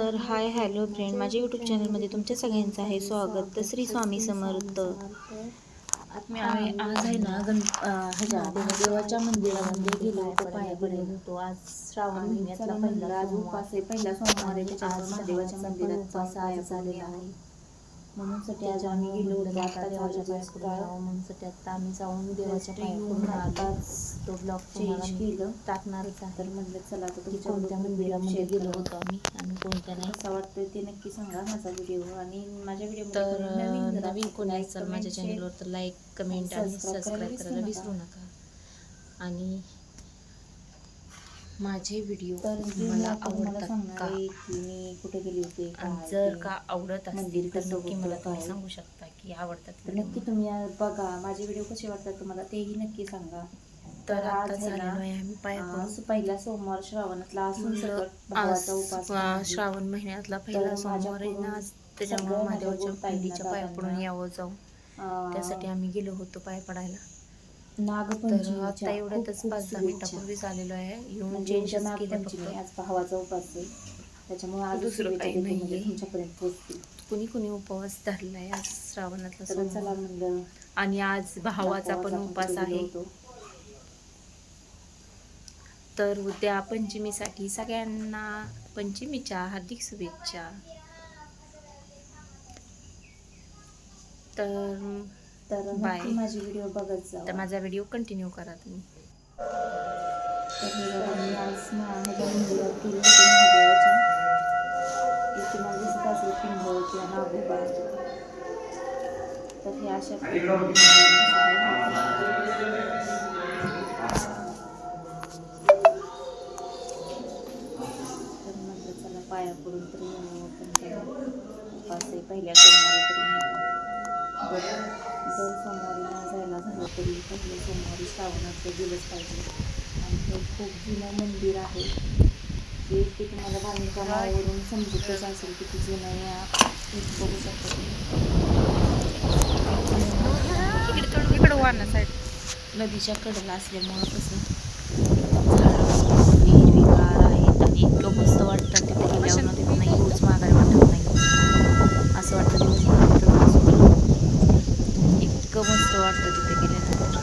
तर hi hello friend. माझ्या YouTube चॅनलमध्ये तुमच्या सगळ्यांचं आहे स्वागत. तर श्री स्वामी समर्थ. मी आज आहे ना गण ह्याच्या देवाच्या मंदिरामध्ये गेलो होतो पाया पडलो होतो आज श्रावण महिन्यातला पहिला आज उपास आहे. पहिला सोमवार आहे. त्याच्यामुळे महादेवाच्या मंदिरात उपास आहे. झालेला आहे. म्हणून साठी आज आम्ही गेलो आता देवाच्या पाया पडून जावं म्हणून साठी आता आम्ही जाऊन देवाच्या पाया पडून आताच तो ब्लॉग चेंज केलं. टाकणारच आहे. तर म्हटलं चला आता तुमच्या कोणत्या मंदिरामध्ये गेलो होतो आम्ही आणि कोणत्या नाही. असं वाटतं ते नक्की सांगा माझा व्हिडिओ आणि माझ्या व्हिडिओ तर नवीन कोणी असेल माझ्या चॅनलवर तर लाईक कमेंट आणि सबस्क्राईब करायला विसरू नका. आणि माझे व्हिडिओ तर मला आवडतात का की मी कुठे गेली होते जर. का आवडत असतील तर नक्की मला तुम्ही? सांगू शकता की आवडतात तर. नक्की तुम्ही बघा माझे व्हिडिओ कसे वाटतात तुम्हाला तेही नक्की सांगा तर तर आज आता आहे ना, झालेलो आहे आम्ही पाया आज पडून पहिला सोमवार श्रावणातला असून भावाचा उपास. श्रावण महिन्यातला पहिला सोमवार आहे ना कडून आज त्याच्यामुळे माझ्या महादेवाच्या गोड ताईंना, पिंडीच्या पाया दादांना, पडून यावं जाऊ त्यासाठी आम्ही गेलो होतो पाया पडायला तर नागपंचमीच्या आता एवढ्यातच पाच दहा. मिनिटापूर्वीच आलेलो आहे. येऊन म्हणजे चेंजेस उद्या केले नागपंचमी फक्त. आज भावाचा उपास आहे. त्याच्यामुळे आज दुसरं काही. म्हणजे तुमच्यापर्यंत पोहोचतील कुणी कुणी उपवास धरला आहे आज श्रावणातला चला म्हणलं आणि आज भावाचा पण उपास आहे. तर उद्या पंचमीसाठी सगळ्यांना पंचमीच्या हार्दिक शुभेच्छा. तर तर Bye. नक्की माझी व्हिडिओ बघत जा तर माझा व्हिडिओ कंटिन्यू करा तुम्ही. तर हे बघा, मी आज ह्याच्या मंदिरात गेले होते महादेवाच्या इथे मला दिसत असेल पिंगळ किंवा नागोबा तर हे अशा तर म्हटलं चला पाया पडून तरी यावं पण चला उपास आहे पहिल्या तरी नाही का दर सोमवारी नाही जायला झालं तरी पहिल्या सोमवारी श्रावणाचं गेलंच पाहिजे. आणि हे खूप जुनं मंदिर आहे. जे की तुम्हाला बांधकामावरून समजतच असेल किती जुनं या बघू शकता इकडे वारणा साईड. नदीच्या कडेला असल्यामुळं कसं झाडं हिरवीगार आहेत. आणि इतकं मस्त वाटतं तिथे गेल्यावर ना तिथं नाही ऊस मागायला वाटत नाही. असं वाटतं तिथं बसून. इतकं मस्त वाटतं तिथे गेल्यानंतर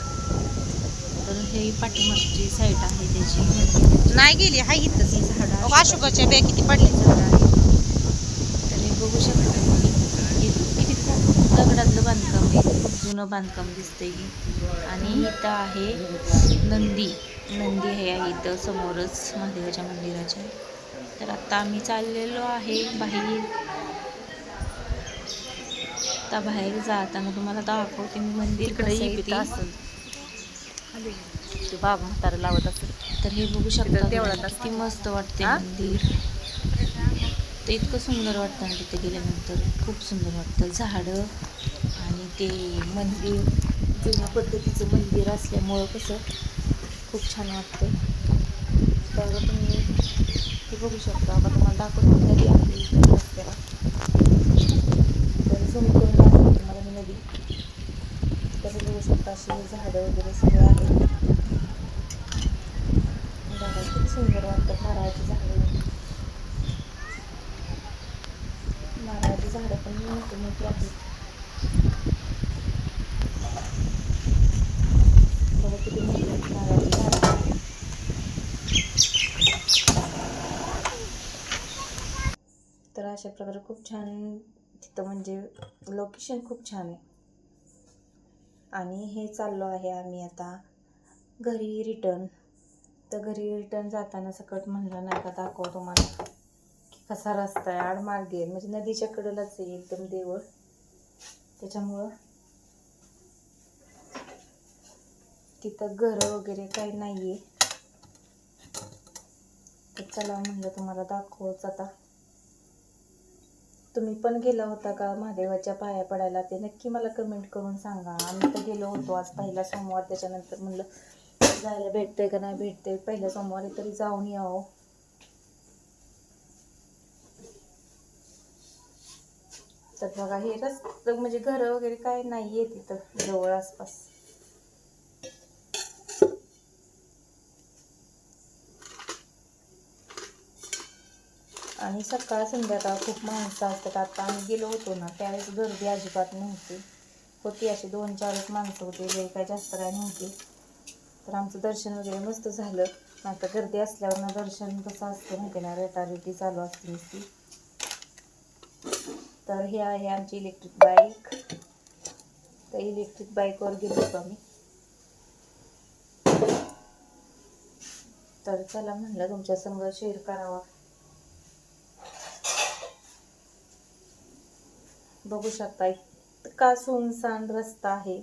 तर हे पाठीमागची साईड आहे त्याची. नाही गेली हाय इथंच. ही झाडं अशी अशोकाच्या बॅग किती पडली झाडं आहेत तर हे बघू शकता हे किती दगडातलं बांधकाम आहे. खूप जुनं बांधकाम दिसतंय आणि इथं आहे नंदी. नंदी आहे इथं समोरच महादेवाच्या मंदिराच्या. तर आता आम्ही चाललेलो आहे बाहेर. आता बाहेर जाताना तुम्हाला दाखवते मी मंदिर आहे ते. असेल. ते बाबा म्हातारा लावत असेल. तर हे बघू शकता तिथं देवळात तुम्ही, असतं. किती मस्त वाटते? मंदिर. ते इतकं सुंदर वाटतं ना तिथे गेल्यानंतर. खूप सुंदर वाटतं. झाडं आणि ते मंदिर जुन्या पद्धतीचं मंदिर असल्यामुळं कसं खूप छान वाटतं तर तुम्ही हे बघू शकता. आता तुम्हाला दाखवतो नदी आपली रस्त्याला. तर करून दाखवते तुम्हाला मी नदी. तर बघू शकता अशी झाडं वगैरे सगळं आहे. बघा किती सुंदर वाटतात नारळाची झाडं. नारळाची झाडं पण मोठी मोठी आहेत. बघा किती मोठी आहेत नारळाची झाडं. तर अशा प्रकारे खूप छान तिथं म्हणजे लोकेशन खूप छान आहे. आणि हे चाललो आहे आम्ही आता. घरी रिटर्न तर घरी रिटर्न जाताना सकट म्हणलं नाही का दाखव तुम्हाला की कसा रस्ता आहे आडमार्गे आहे. म्हणजे नदीच्या कडेलाच आहे एकदम देवळ. त्याच्यामुळं तिथं घरं वगैरे काही नाही आहे तर चला म्हणलं तुम्हाला दाखवच आता. तुम्ही पण गेला होता का महादेवाच्या पाया पडायला? ते नक्की मला कमेंट करून सांगा. आम्ही तर गेलो होतो आज पहिला सोमवार त्याच्यानंतर म्हणलं जायला भेटतंय का नाही भेटतंय? पहिल्या सोमवारी तरी जाऊन यावं हो. तर बघा हे रस्त म्हणजे घरं वगैरे काय नाही आहे तिथं जवळ आसपास. आणि सकाळ संध्याकाळ खूप माणसं असतात. आता आम्ही गेलो होतो ना त्यावेळेस गर्दी अजिबात नव्हती. होती अशी दोन चारच माणसं होती जे काय जास्त काय नव्हती. तर आमचं दर्शन वगैरे मस्त झालं. आता गर्दी असल्यावर ना दर्शन कसं असतं माहिती ना रेटारेटी चालू असते नुसती. तर हे आहे आमची इलेक्ट्रिक बाईक त्या इलेक्ट्रिक बाईकवर गेलो होतो आम्ही. तर चला म्हणलं तुमच्या संग शेअर करावा. बघू शकता इतका सुनसान रस्ता आहे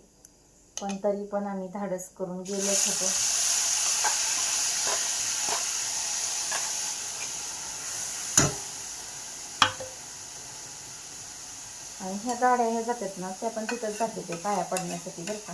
पण तरी पण आम्ही धाडस करून गेलोच होतो. आणि ह्या गाड्या ह्या जातात ना त्या पण तिथंच जाते ते पाया पडण्यासाठी बरं का.